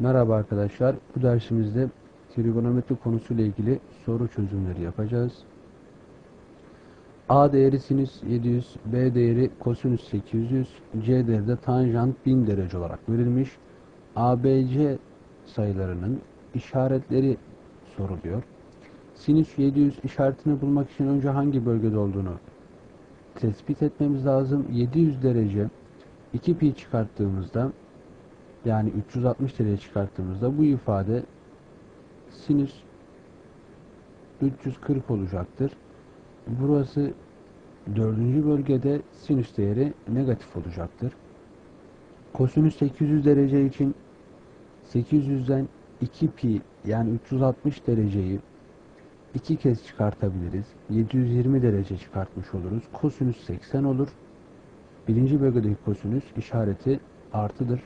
Merhaba arkadaşlar. Bu dersimizde trigonometri konusuyla ilgili soru çözümleri yapacağız. A değeri sinüs 700, B değeri kosinüs 800, C değeri de tanjant 1000 derece olarak verilmiş. ABC sayılarının işaretleri soruluyor. Sinüs 700 işaretini bulmak için önce hangi bölgede olduğunu tespit etmemiz lazım. 700 derece 2 pi çıkarttığımızda yani 360 derece çıkarttığımızda bu ifade sinüs 340 olacaktır. Burası dördüncü bölgede sinüs değeri negatif olacaktır. Kosinüs 800 derece için 800'den 2 pi yani 360 dereceyi iki kez çıkartabiliriz. 720 derece çıkartmış oluruz. Kosinüs 80 olur. Birinci bölgedeki kosinüs işareti artıdır.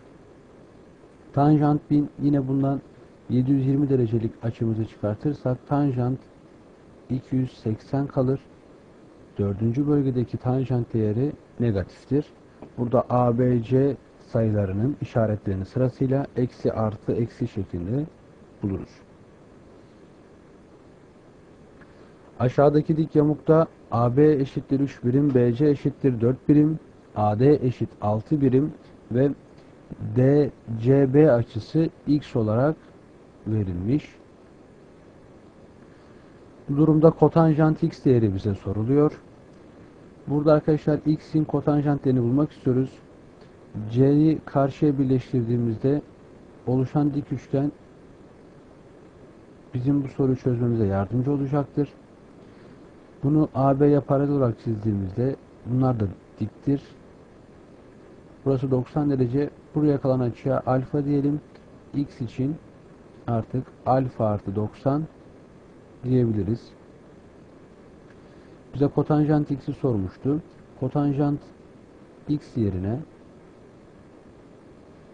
Tanjant 1000 yine bundan 720 derecelik açımızı çıkartırsak tanjant 280 kalır. Dördüncü bölgedeki tanjant değeri negatiftir. Burada ABC sayılarının işaretlerini sırasıyla eksi artı eksi şeklinde buluruz. Aşağıdaki dik yamukta AB eşittir 3 birim, BC eşittir 4 birim, AD eşit 6 birim ve DCB açısı x olarak verilmiş. Bu durumda kotanjant x değeri bize soruluyor. Burada arkadaşlar x'in kotanjant değerini bulmak istiyoruz. C'yi karşıya birleştirdiğimizde oluşan dik üçgen bizim bu soruyu çözmemize yardımcı olacaktır. Bunu AB'ye paralel olarak çizdiğimizde bunlar da diktir. Burası 90 derece. Buraya kalan açıya alfa diyelim. X için artık alfa artı 90 diyebiliriz. Bize kotanjant x'i sormuştu. Kotanjant x yerine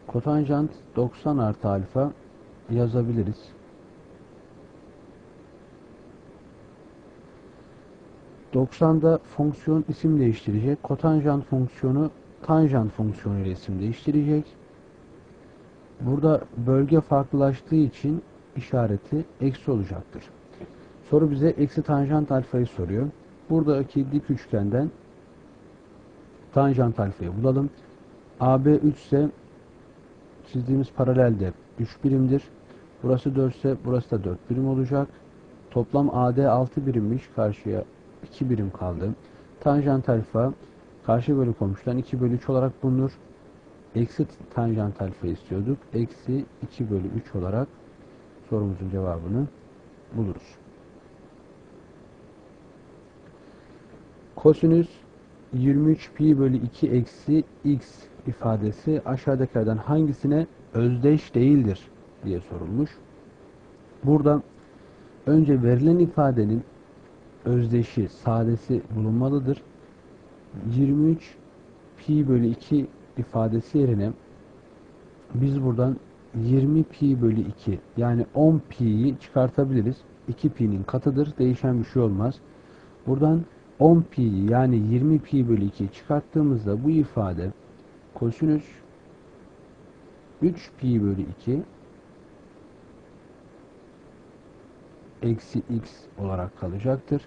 kotanjant 90 artı alfa yazabiliriz. Doksan'da fonksiyon isim değiştirecek. Kotanjant fonksiyonu tanjant fonksiyonu ile isim değiştirecek. Burada bölge farklılaştığı için işareti eksi olacaktır. Soru bize eksi tanjant alfayı soruyor. Buradaki dik üçgenden tanjant alfayı bulalım. AB 3 ise çizdiğimiz paralelde 3 birimdir. Burası 4 ise burası da 4 birim olacak. Toplam AD 6 birimmiş. Karşıya 2 birim kaldı. Tanjant alfa karşı bölü komşudan 2 bölü 3 olarak bulunur. Eksi tanjant alfa istiyorduk. Eksi 2 bölü 3 olarak sorumuzun cevabını buluruz. Kosinüs 23 pi bölü 2 eksi x ifadesi aşağıdakilerden hangisine özdeş değildir diye sorulmuş. Burada önce verilen ifadenin özdeşi, sadesi bulunmalıdır. 23 pi bölü 2 ifadesi yerine biz buradan 20 pi bölü 2 yani 10 pi'yi çıkartabiliriz. 2 pi'nin katıdır. Değişen bir şey olmaz. Buradan 10 pi'yi yani 20 pi bölü 2 çıkarttığımızda bu ifade kosinüs 3 pi bölü 2 eksi x olarak kalacaktır.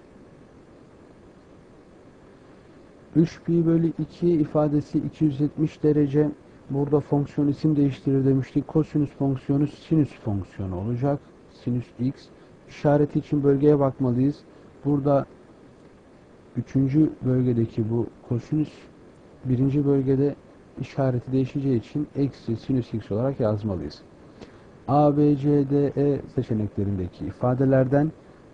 3 pi bölü 2 ifadesi 270 derece. Burada fonksiyon isim değiştirir demiştik. Kosinüs fonksiyonu sinüs fonksiyonu olacak. Sinüs x. İşareti için bölgeye bakmalıyız. Burada üçüncü bölgedeki bu kosinüs birinci bölgede işareti değişeceği için eksi sinüs x olarak yazmalıyız. A, B, C, D, E seçeneklerindeki ifadelerden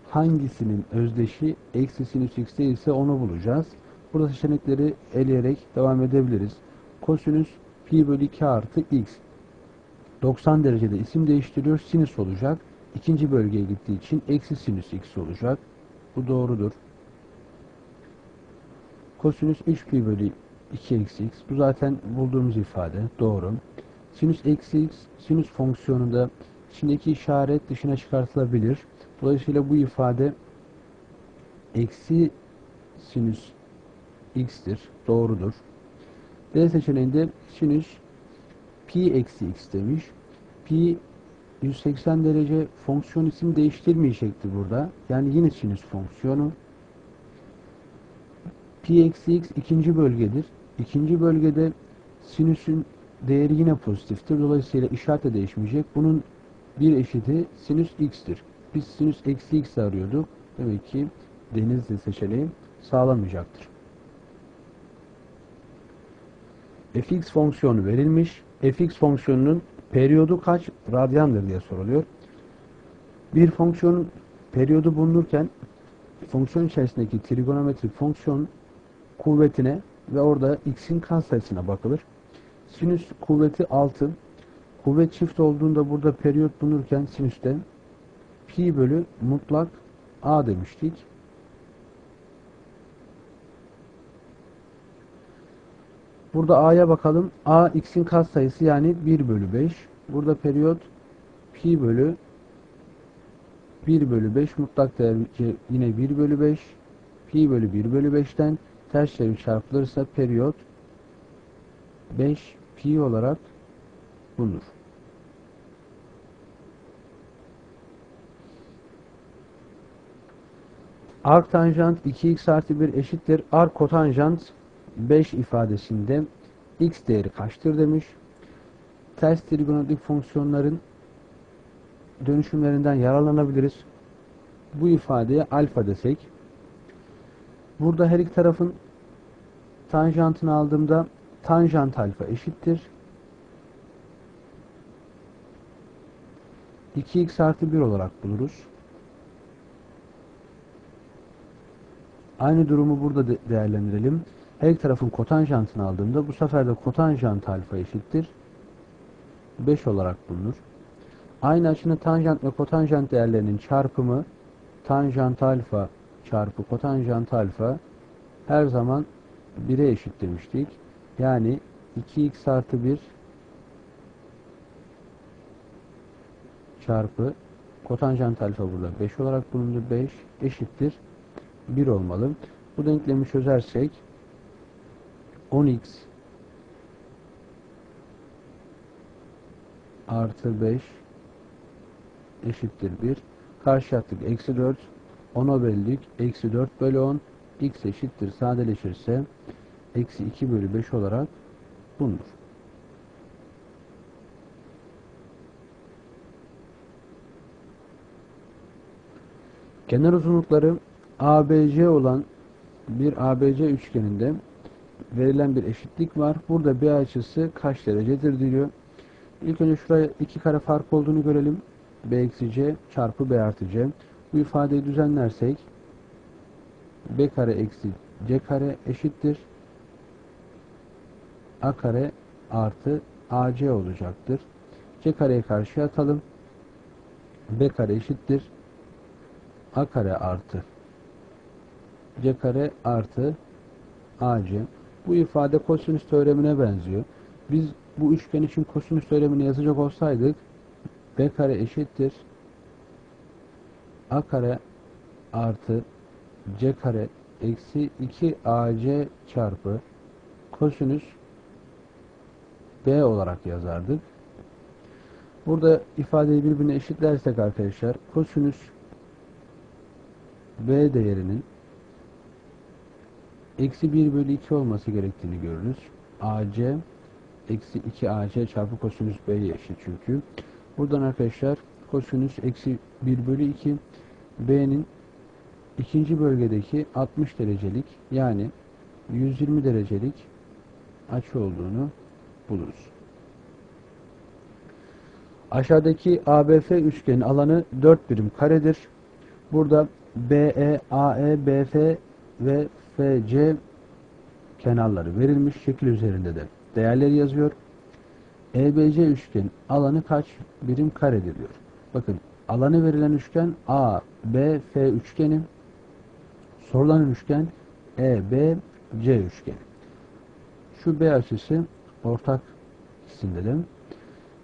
hangisinin özdeşi eksi sinüs x değilse onu bulacağız. Burada seçenekleri eleyerek devam edebiliriz. Kosinüs pi bölü 2 artı x. 90 derecede isim değiştiriyor. Sinüs olacak. İkinci bölgeye gittiği için eksi sinüs x olacak. Bu doğrudur. Kosinüs 3 pi bölü 2 eksi x. Bu zaten bulduğumuz ifade. Doğru. Sinüs eksi x. Sinüs fonksiyonunda içindeki işaret dışına çıkartılabilir. Dolayısıyla bu ifade eksi sinüs x'tir. Doğrudur. D seçeneğinde sinüs pi eksi x demiş. Pi 180 derece fonksiyon isim değiştirmeyecekti burada. Yani yine sinüs fonksiyonu. Pi eksi x ikinci bölgedir. İkinci bölgede sinüsün değeri yine pozitiftir. Dolayısıyla işaret de değişmeyecek. Bunun bir eşiti sinüs x'tir. Biz sinüs eksi x arıyorduk. Demek ki denizli seçeneği sağlamayacaktır. Fx fonksiyonu verilmiş. fx fonksiyonunun periyodu kaç radyandır diye soruluyor. Bir fonksiyonun periyodu bulunurken fonksiyon içerisindeki trigonometrik fonksiyon kuvvetine ve orada x'in katsayısına bakılır. Sinüs kuvveti 6. Kuvvet çift olduğunda burada periyot bulunurken sinüste pi bölü mutlak a demiştik. Burada a'ya bakalım. a x'in katsayısı yani 1 bölü 5. Burada periyot pi bölü 1 bölü 5 mutlak değer yine 1 bölü 5 pi bölü 1 bölü 5'ten ters çevir çarpılırsa periyot 5 pi olarak bulunur. Ark tanjant 2x artı 1 eşittir. Ark kotanjant 5 ifadesinde x değeri kaçtır demiş. Ters trigonometrik fonksiyonların dönüşümlerinden yararlanabiliriz. Bu ifadeye alfa desek. Burada her iki tarafın tanjantını aldığımda tanjant alfa eşittir. 2x artı 1 olarak buluruz. Aynı durumu burada de değerlendirelim. Her iki tarafın kotanjantını aldığımda bu sefer de kotanjant alfa eşittir. 5 olarak bulunur. Aynı açının tanjant ve kotanjant değerlerinin çarpımı tanjant alfa çarpı kotanjant alfa her zaman 1'e eşit demiştik. Yani 2x artı 1 çarpı kotanjant alfa burada 5 olarak bulundu. 5 eşittir 1 olmalı. Bu denklemi çözersek 10x artı 5 eşittir 1. Karşı attık. Eksi 4. 10'a böldük. Eksi 4 bölü 10. x eşittir. Sadeleşirse eksi 2 bölü 5 olarak bulunur. Kenar uzunlukları ABC olan bir ABC üçgeninde verilen bir eşitlik var. Burada B açısı kaç derecedir diyor. İlk önce şuraya iki kare fark olduğunu görelim. B eksi C çarpı B artı C. Bu ifadeyi düzenlersek B kare eksi C kare eşittir. A kare artı AC olacaktır. C kareyi karşıya atalım. B kare eşittir. A kare artı C kare artı AC. Bu ifade kosinüs teoremine benziyor. Biz bu üçgen için kosinüs teoremini yazacak olsaydık B kare eşittir A kare artı C kare eksi 2 AC çarpı kosinüs B olarak yazardık. Burada ifadeyi birbirine eşitlersek arkadaşlar kosinüs B değerinin eksi 1 bölü 2 olması gerektiğini görürüz. AC eksi 2 AC çarpı kosinüs B'ye eşit çünkü. Buradan arkadaşlar kosinüs eksi 1 bölü 2 B'nin ikinci bölgedeki 60 derecelik yani 120 derecelik açı olduğunu buluruz. Aşağıdaki ABF üçgenin alanı 4 birim karedir. Burada BE, AE, BF ve FC kenarları verilmiş şekil üzerinde de değerleri yazıyor. EBC üçgen alanı kaç birim karedir diyor. Bakın alanı verilen üçgen A, B, F üçgeni. Sorulan üçgen E, B, C üçgeni. Şu B açısı ortak isimdedir.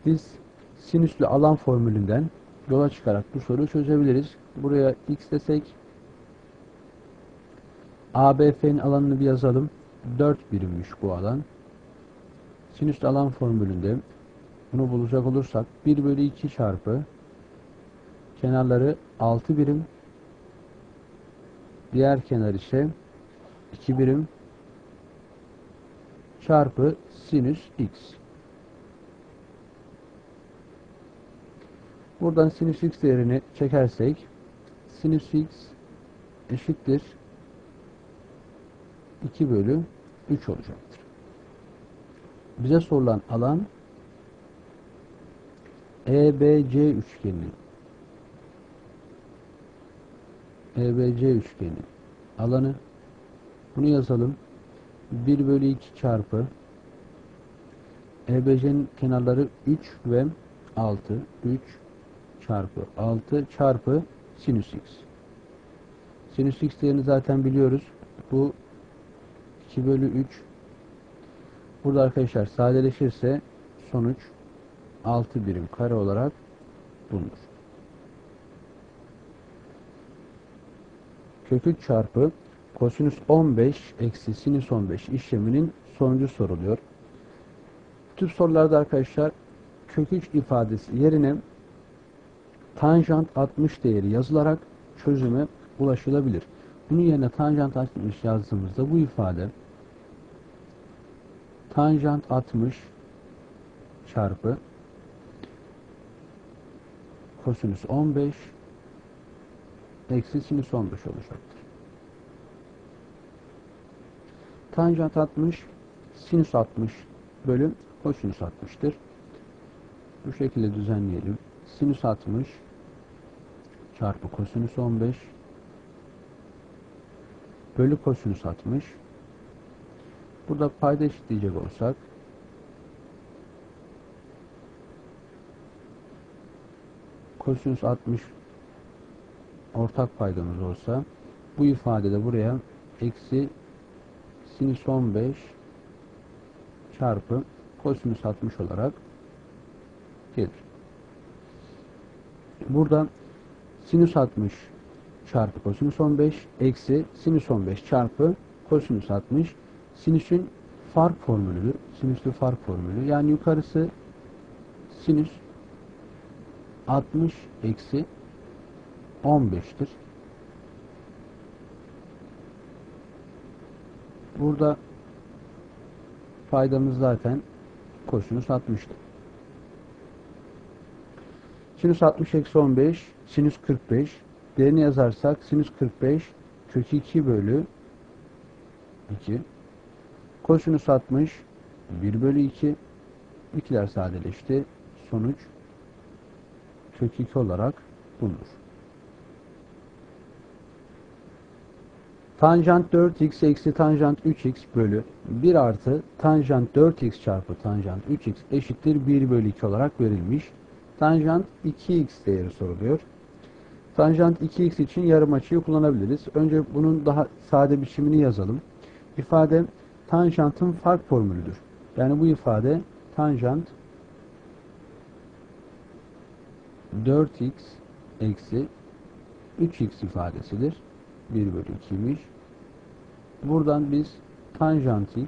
Biz sinüslü alan formülünden yola çıkarak bu soruyu çözebiliriz. Buraya x desek ABF'nin alanını bir yazalım. 4 birimmiş bu alan. Sinüs alan formülünde bunu bulacak olursak 1 bölü 2 çarpı kenarları 6 birim diğer kenar ise 2 birim çarpı sinüs x. Buradan sinüs x değerini çekersek sinüs x eşittir 2 bölü 3 olacaktır. Bize sorulan alan EBC üçgeni. EBC üçgeni. Alanı bunu yazalım. 1 bölü 2 çarpı EBC'nin kenarları 3 ve 6 3 çarpı 6 çarpı sinüs x. Sinüs x değerini zaten biliyoruz. Bu 2 bölü 3 burada arkadaşlar sadeleşirse sonuç 6 birim kare olarak bulunur. Kök 3 çarpı kosinüs 15 eksi sinüs 15 işleminin sonucu soruluyor. Tür sorularda arkadaşlar kök 3 ifadesi yerine tanjant 60 değeri yazılarak çözüme ulaşılabilir. Bunun yerine tanjant 60 yazdığımızda bu ifade tanjant 60 çarpı kosinüs 15 eksi sinüs 15 olacaktır. Tanjant 60 sinüs 60 bölü kosinüs 60'tır. Bu şekilde düzenleyelim. Sinüs 60 çarpı kosinüs 15 bölü kosinüs 60 burada payda eşitleyecek olsak kosinüs 60 ortak paydamız olsa bu ifadede buraya eksi sinüs 15 çarpı kosinüs 60 olarak gelir. Burada sinüs 60 çarpı kosinüs 15 eksi sinüs 15 çarpı kosinüs 60 sinüsün fark formülüdür. Sinüslü fark formülü. Yani yukarısı sinüs 60 eksi 15'tir. Burada faydamız zaten kosinüs 60'tır. Sinüs 60 eksi 15 sinüs 45 değerini yazarsak sinüs 45 kök 2 bölü 2 kosinüs 60 1 bölü 2 ikiler sadeleşti. Sonuç kök 2 olarak bulunur. Tanjant 4x eksi tanjant 3x bölü 1 artı tanjant 4x çarpı tanjant 3x eşittir 1 bölü 2 olarak verilmiş. Tanjant 2x değeri soruluyor. Tanjant 2x için yarım açıyı kullanabiliriz. Önce bunun daha sade biçimini yazalım. İfade tanjantın fark formülüdür. Yani bu ifade tanjant 4x eksi 3x ifadesidir. 1 bölü 2'ymiş. Buradan biz tanjant x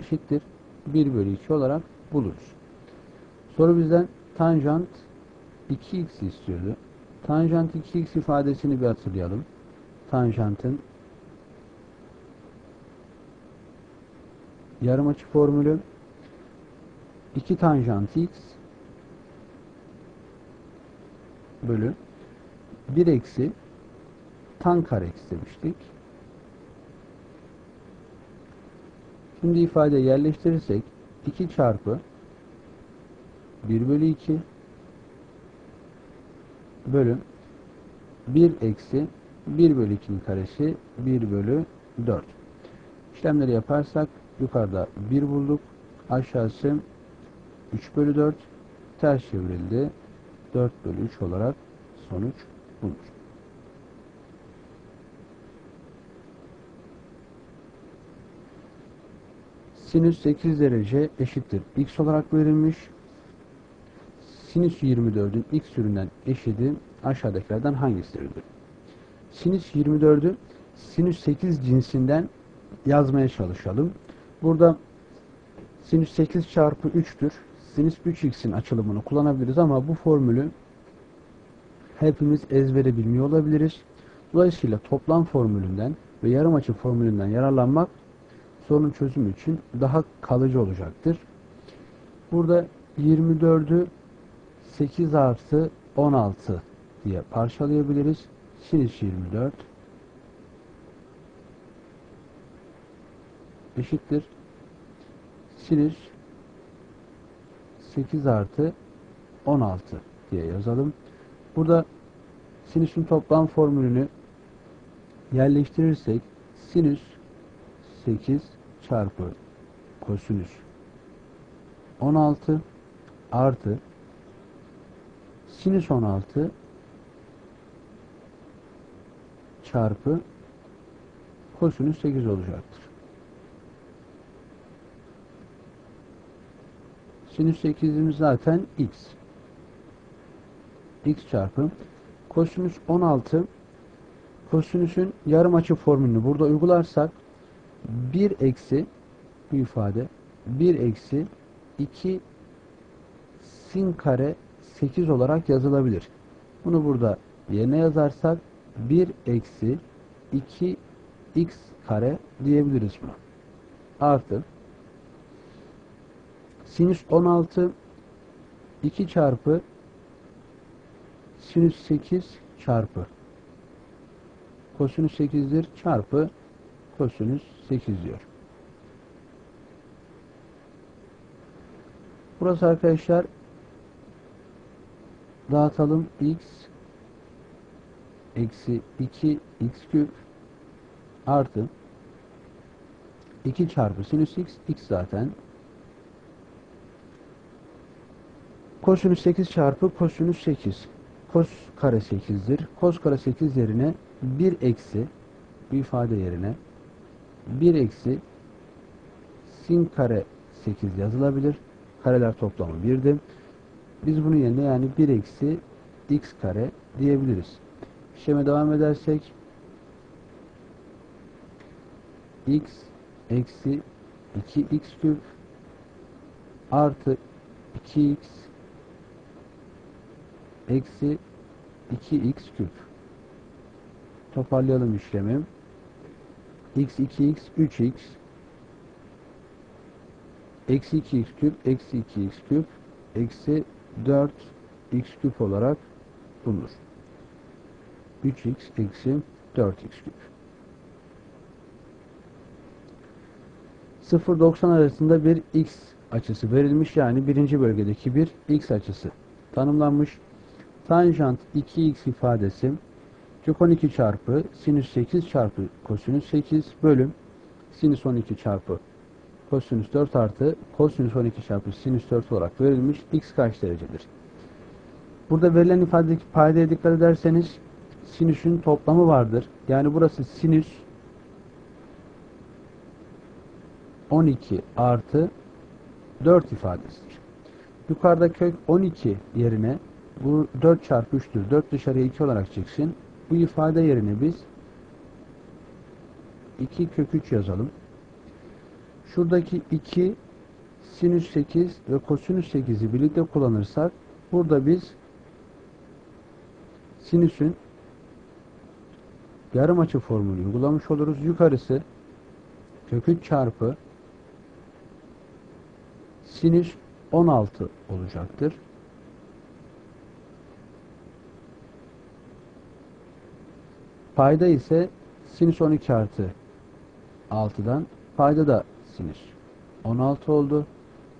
eşittir 1 bölü 2 olarak buluruz. Soru bizden tanjant 2x istiyordu. Tanjant 2x ifadesini bir hatırlayalım. Tanjantın yarım açı formülü 2 tanjant x bölü 1 eksi tan kare x demiştik. Şimdi ifade yerleştirirsek 2 çarpı 1 bölü 2 bölü 1 eksi 1 bölü 2'nin karesi 1 bölü 4. İşlemleri yaparsak yukarıda 1 bulduk. Aşağısı 3 bölü 4 ters çevrildi. 4 bölü 3 olarak sonuç bulunur. Sinüs 8 derece eşittir. X olarak verilmiş. Sinüs 24'ün x türünden eşidi aşağıdakilerden hangisidir? Sinüs 24'ü sinüs 8 cinsinden yazmaya çalışalım. Burada Sinüs 8 çarpı 3'tür. Sinüs 3x'in açılımını kullanabiliriz ama bu formülü hepimiz ezbere bilmiyor olabiliriz. Dolayısıyla toplam formülünden ve yarım açı formülünden yararlanmak sorun çözümü için daha kalıcı olacaktır. Burada 24'ü 8 artı 16 diye parçalayabiliriz. Sinüs 24 eşittir. Sinüs 8 artı 16 diye yazalım. Burada sinüsün toplam formülünü yerleştirirsek sinüs 8 çarpı kosinüs 16 artı sinüs 16 çarpı kosinüs 8 olacaktır. Sinüs 8'imiz zaten x. x çarpı kosinüs 16 kosinüsün yarım açı formülünü burada uygularsak 1 eksi bu ifade 1 eksi 2 sin kare 8 olarak yazılabilir. Bunu burada yerine yazarsak 1 eksi 2 x kare diyebiliriz buna. Artı sinüs 16 2 çarpı sinüs 8 çarpı kosinüs 8'dir çarpı kosinüs 8 diyor. Burası arkadaşlar dağıtalım x eksi 2 x küp artı 2 çarpı sinüs x x zaten kosinüs 8 çarpı kosinüs 8 kos kare 8'dir. Kos kare 8 yerine 1 eksi bu ifade yerine 1 eksi sin kare 8 yazılabilir. Kareler toplamı 1'di. Biz bunun yerine yani 1 eksi x kare diyebiliriz. İşleme devam edersek x eksi 2x küp artı 2x eksi 2x küp. Toparlayalım işlemi. x 2x 3x eksi 2x küp eksi 2x küp eksi 4 x küp olarak bulunur. 3x eksi 4x küp. 0-90 arasında bir x açısı verilmiş. Yani birinci bölgedeki bir x açısı tanımlanmış. Tanjant 2x ifadesi kök 12 çarpı sinüs 8 çarpı kosinüs 8 bölüm sinüs 12 çarpı kosinüs 4 artı kosinüs 12 çarpı sinüs 4 olarak verilmiş. x kaç derecedir? Burada verilen ifadedeki paydaya dikkat ederseniz sinüsün toplamı vardır. Yani burası sinüs 12 artı 4 ifadesidir. Yukarıda kök 12 yerine bu 4 çarpı 3'tür. 4 dışarıya 2 olarak çıksın. Bu ifade yerine biz 2 kök 3 yazalım. Şuradaki 2 sinüs 8 ve kosinüs 8'i birlikte kullanırsak burada biz sinüsün yarım açı formülü uygulamış oluruz. Yukarısı kök 3 çarpı sinüs 16 olacaktır. Payda ise sinüs 12 artı 6'dan payda da sinüs 16 oldu.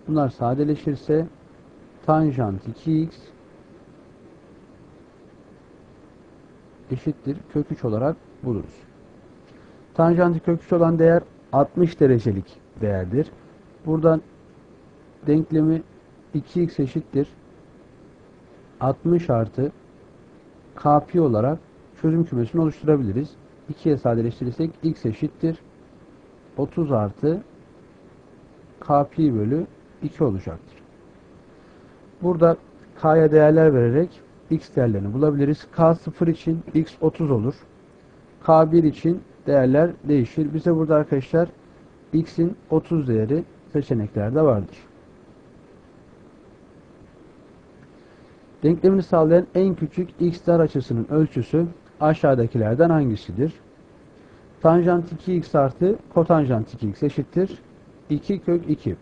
Bunlar sadeleşirse tanjant 2x eşittir kök 3 olarak buluruz. Tanjantı kök 3 olan değer 60 derecelik değerdir. Buradan denklemi 2x eşittir 60 artı kp olarak çözüm kümesini oluşturabiliriz. 2'ye sadeleştirirsek x eşittir 30 artı kp bölü 2 olacaktır. Burada k'ya değerler vererek x değerlerini bulabiliriz. k0 için x 30 olur. k1 için değerler değişir. Bize burada arkadaşlar x'in 30 değeri seçeneklerde vardır. Denklemini sağlayan en küçük x dar açısının ölçüsü aşağıdakilerden hangisidir? Tanjant 2x artı kotanjant 2x eşittir 2 kök 2.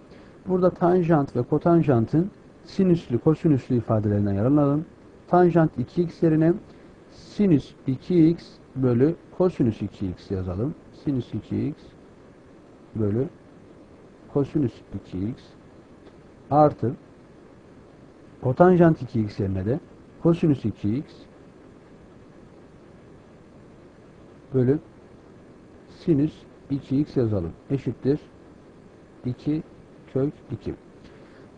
Burada tanjant ve kotanjantın sinüslü, kosinüslü ifadelerinden yararlanalım. Tanjant 2x yerine sinüs 2x bölü kosinüs 2x yazalım. Sinüs 2x bölü kosinüs 2x artı kotanjant 2x yerine de kosinüs 2x bölü sinüs 2x yazalım. Eşittir 2 kök 2.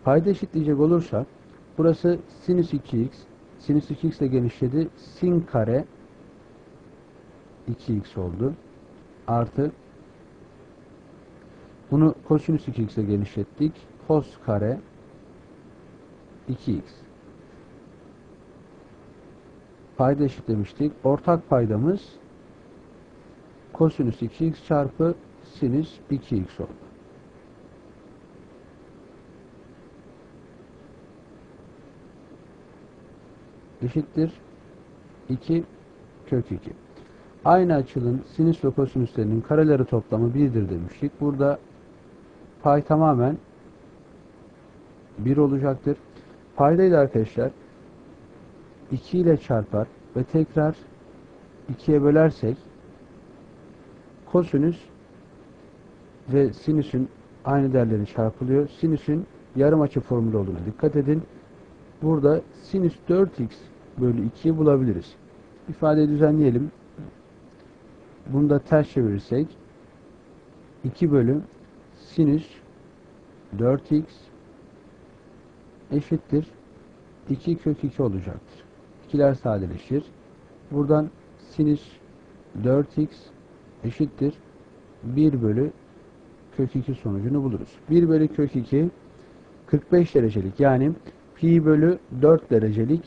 Payda eşitleyecek olursak burası sinüs 2x sinüs 2x ile genişledi. Sin kare 2x oldu. Artı bunu kosinüs 2x ile genişlettik. Kos kare 2x. Payda eşitlemiştik. Ortak paydamız kosinüs 2x çarpı sinüs 2x oldu. eşittir 2 kök 2. Aynı açının sinüs ve kosinüslerinin kareleri toplamı 1'dir demiştik. Burada pay tamamen 1 olacaktır. Paydayı da arkadaşlar 2 ile çarpar ve tekrar 2'ye bölersek kosinüs ve sinüsün aynı değerleri çarpılıyor. Sinüsün yarım açı formülü olduğuna dikkat edin. Burada sinüs 4x bölü 2'yi bulabiliriz. İfadeyi düzenleyelim. Bunu da ters çevirirsek 2 bölü sinüs 4x eşittir 2 kök 2 olacaktır. İkiler sadeleşir. Buradan sinüs 4x eşittir 1 bölü kök 2 sonucunu buluruz. 1 bölü kök 2 45 derecelik yani pi bölü 4 derecelik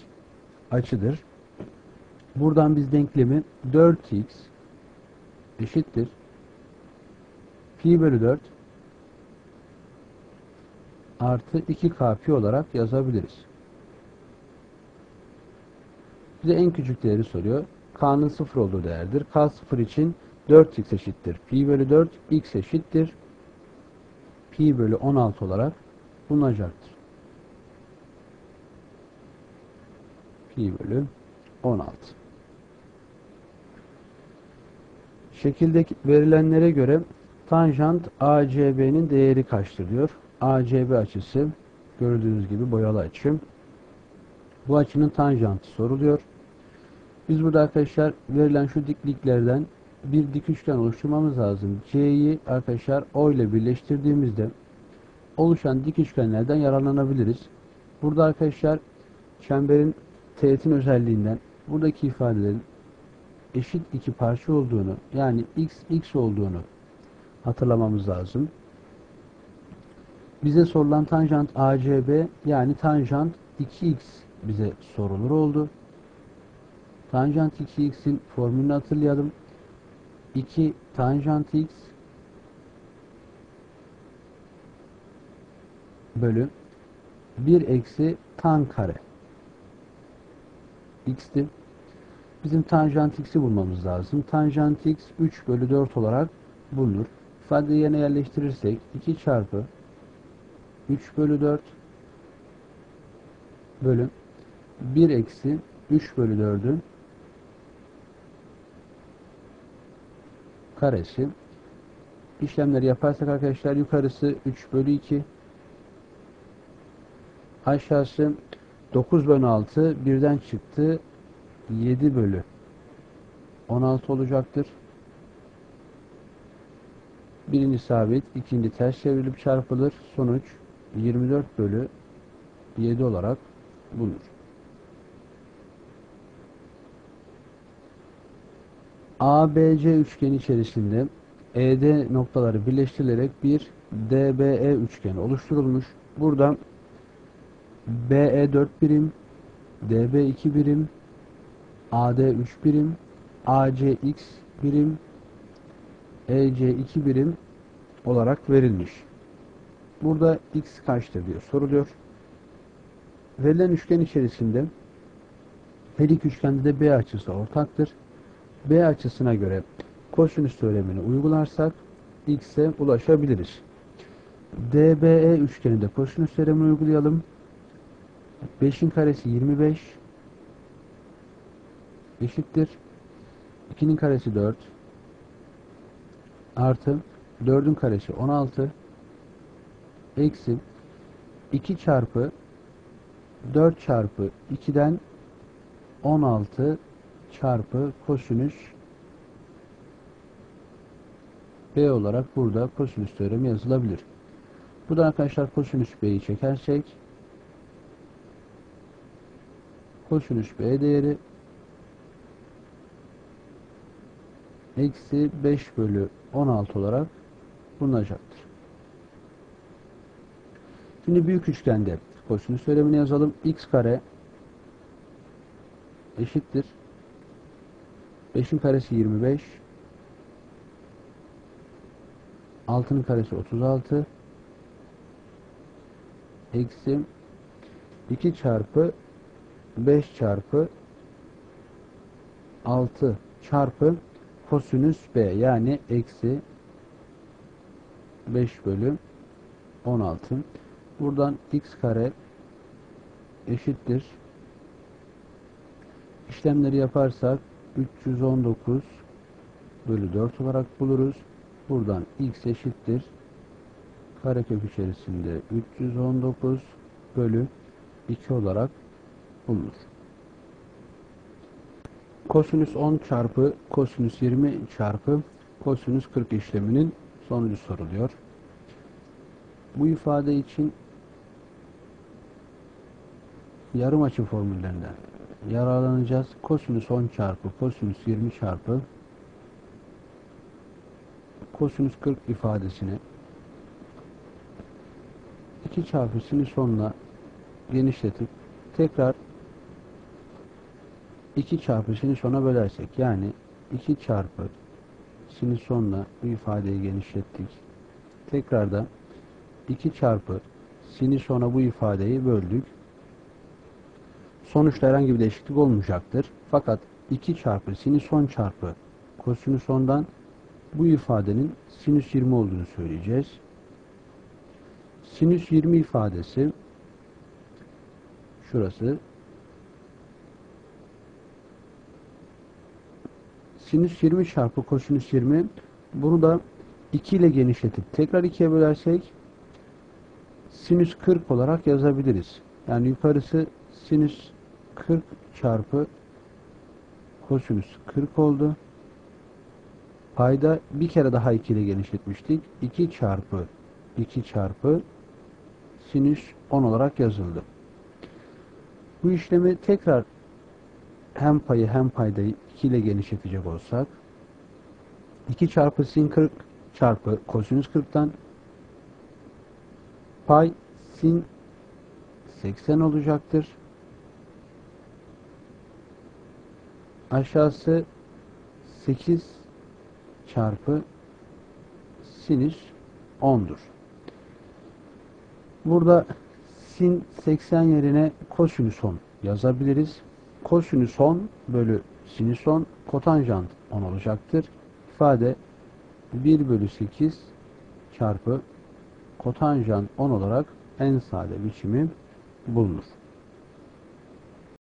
açıdır. Buradan biz denklemi 4x eşittir pi bölü 4 artı 2k pi olarak yazabiliriz. Bize en küçük değeri soruyor. K'nın 0 olduğu değerdir. K 0 için 4x eşittir. Pi bölü 4 x eşittir. Pi bölü 16 olarak bulunacaktır. pi bölü 16. Şekildeki verilenlere göre tanjant ACB'nin değeri kaçtır diyor. ACB açısı gördüğünüz gibi boyalı açı. Bu açının tanjantı soruluyor. Biz burada arkadaşlar verilen şu dikliklerden bir dik üçgen oluşturmamız lazım. C'yi arkadaşlar O ile birleştirdiğimizde oluşan dik üçgenlerden yararlanabiliriz. Burada arkadaşlar çemberin teğetin özelliğinden buradaki ifadelerin eşit iki parça olduğunu yani x x olduğunu hatırlamamız lazım. Bize sorulan tanjant ACB yani tanjant 2x bize sorulur oldu. Tanjant 2x'in formülünü hatırlayalım. 2 tanjant x bölü 1 eksi tan kare x'ti. Bizim tanjant x'i bulmamız lazım. Tanjant x 3 bölü 4 olarak bulunur. İfadeyi yerine yerleştirirsek 2 çarpı 3 bölü 4 bölü 1 eksi 3 bölü 4'ün karesi. İşlemleri yaparsak arkadaşlar yukarısı 3 bölü 2 aşağısı 9 bölü 6 birden çıktı. 7 bölü 16 olacaktır. Birinci sabit, ikinci ters çevrilip çarpılır. Sonuç 24 bölü 7 olarak bulunur. ABC üçgeni içerisinde ED noktaları birleştirilerek bir DBE üçgeni oluşturulmuş. Burada BE 4 birim, DB 2 birim, AD 3 birim, ACX birim, EC 2 birim olarak verilmiş. Burada x kaçtır diye soruluyor. Verilen üçgen içerisinde her iki üçgende de B açısı ortaktır. B açısına göre kosinüs teoremini uygularsak x'e ulaşabiliriz. DBE üçgeninde kosinüs teoremini uygulayalım. 5'in karesi 25 eşittir. 2'nin karesi 4 artı 4'ün karesi 16 eksi 2 çarpı 4 çarpı 2'den 16 çarpı kosinüs B olarak burada kosinüs teoremi yazılabilir. Buradan arkadaşlar kosinüs B'yi çekersek kosinüs B değeri eksi 5 bölü 16 olarak bulunacaktır. Şimdi büyük üçgende kosinüs teoremini yazalım. x kare eşittir. 5'in karesi 25 6'nın karesi 36 eksi 2 çarpı 5 çarpı 6 çarpı kosinüs b yani eksi 5 bölü 16 buradan x kare eşittir. İşlemleri yaparsak 319 bölü 4 olarak buluruz buradan x eşittir karekök içerisinde 319 bölü 2 olarak bulunur. Kosinüs 10 çarpı kosinüs 20 çarpı kosinüs 40 işleminin sonucu soruluyor. Bu ifade için yarım açı formüllerinden yararlanacağız. Kosinüs 10 çarpı kosinüs 20 çarpı kosinüs 40 ifadesini 2 çarpı sinüs 10'la genişletip tekrar 2 çarpı sinüs 10'a bölersek yani 2 çarpı sinüs 10'la bu ifadeyi genişlettik. Tekrar da 2 çarpı sinüs 10'a bu ifadeyi böldük. Sonuçta herhangi bir değişiklik olmayacaktır. Fakat 2 çarpı sinüs 10 çarpı kosinüs 10'dan bu ifadenin sinüs 20 olduğunu söyleyeceğiz. Sinüs 20 ifadesi şurası sinüs 20 çarpı kosinüs 20 bunu da 2 ile genişletip tekrar 2'ye bölersek sinüs 40 olarak yazabiliriz. Yani yukarısı sinüs 40 çarpı kosinüs 40 oldu. Payda bir kere daha 2 ile genişletmiştik. 2 çarpı 2 çarpı sinüs 10 olarak yazıldı. Bu işlemi tekrar hem payı hem paydayı 2 ile genişletecek olsak 2 çarpı sin 40 çarpı kosinüs 40'tan pay sin 80 olacaktır. Aşağısı 8 çarpı sinüs 10'dur. Burada sin 80 yerine kosinüs 10 yazabiliriz. Kosinüs 10 bölü sinüs 10 kotanjant 10 olacaktır. İfade 1 bölü 8 çarpı kotanjant 10 olarak en sade biçimi bulunur.